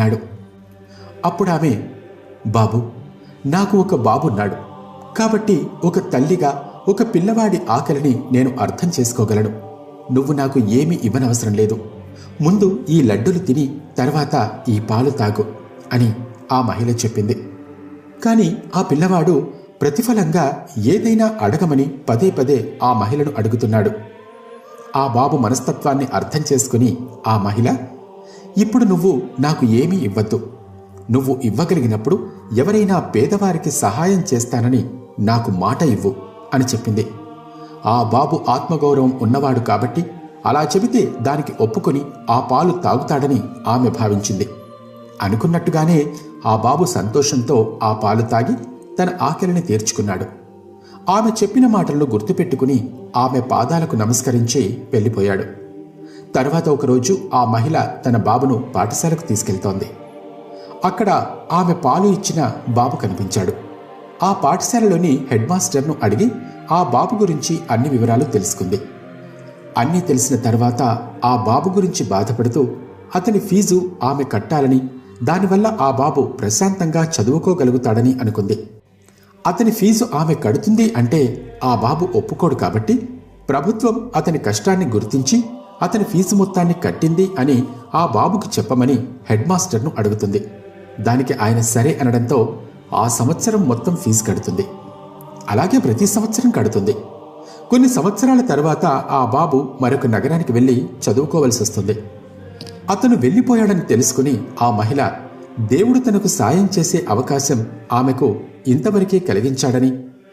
అన్నాడు అప్పుడు ఆమె బాబు నాకు ఒక బాబున్నాడు కాబట్టి ఒక తల్లిగా ఒక పిల్లవాడి ఆకలిని నేను అర్థం చేసుకోగలను. నువ్వు నాకు ఏమీ ఇవ్వనవసరం లేదు. ముందు ఈ లడ్డులు తిని తర్వాత ఈ పాలు తాగు అని ఆ మహిళ చెప్పింది. కాని ఆ పిల్లవాడు ప్రతిఫలంగా ఏదైనా అడగమని పదే పదే ఆ మహిళను అడుగుతున్నాడు. ఆ బాబు మనస్తత్వాన్ని అర్థం చేసుకుని ఆ మహిళ ఇప్పుడు నువ్వు నాకు ఏమీ ఇవ్వద్దు. నువ్వు ఇవ్వగలిగినప్పుడు ఎవరైనా పేదవారికి సహాయం చేస్తానని నాకు మాట ఇవ్వు అని చెప్పింది. ఆ బాబు ఆత్మగౌరవం ఉన్నవాడు కాబట్టి అలా చెబితే దానికి ఒప్పుకొని ఆ పాలు తాగుతాడని ఆమె భావించింది. అనుకున్నట్టుగానే ఆ బాబు సంతోషంతో ఆ పాలు తాగి తన ఆకలిని తీర్చుకున్నాడు. ఆమె చెప్పిన మాటలను గుర్తుపెట్టుకుని ఆమె పాదాలకు నమస్కరించి వెళ్ళిపోయాడు. తర్వాత ఒకరోజు ఆ మహిళ తన బాబును పాఠశాలకు తీసుకెళ్తోంది. అక్కడ ఆమె పాలు ఇచ్చిన బాబు కనిపించాడు. ఆ పాఠశాలలోని హెడ్ మాస్టర్ను అడిగి ఆ బాబు గురించి అన్ని వివరాలు తెలుసుకుంది. అన్నీ తెలిసిన తర్వాత ఆ బాబు గురించి బాధపడుతూ అతని ఫీజు ఆమె కట్టాలని దానివల్ల ఆ బాబు ప్రశాంతంగా చదువుకోగలుగుతాడని అనుకుంది. అతని ఫీజు ఆమె కడుతుంది అంటే ఆ బాబు ఒప్పుకోడు కాబట్టి ప్రభుత్వం అతని కష్టాన్ని గుర్తించి అతని ఫీజు మొత్తాన్ని కట్టింది అని ఆ బాబుకు చెప్పమని హెడ్ మాస్టర్ను అడుగుతుంది. దానికి ఆయన సరే అనడంతో ఆ సంవత్సరం మొత్తం ఫీజు కడుతుంది. అలాగే ప్రతి సంవత్సరం కడుతుంది. కొన్ని సంవత్సరాల తర్వాత ఆ బాబు మరొక నగరానికి వెళ్ళి చదువుకోవలసి వస్తుంది. అతను వెళ్ళిపోయాడని తెలుసుకుని ఆ మహిళ దేవుడు తనకు సాయం చేసే అవకాశం ఆమెకు ఇంతవరకే కలిగించాడని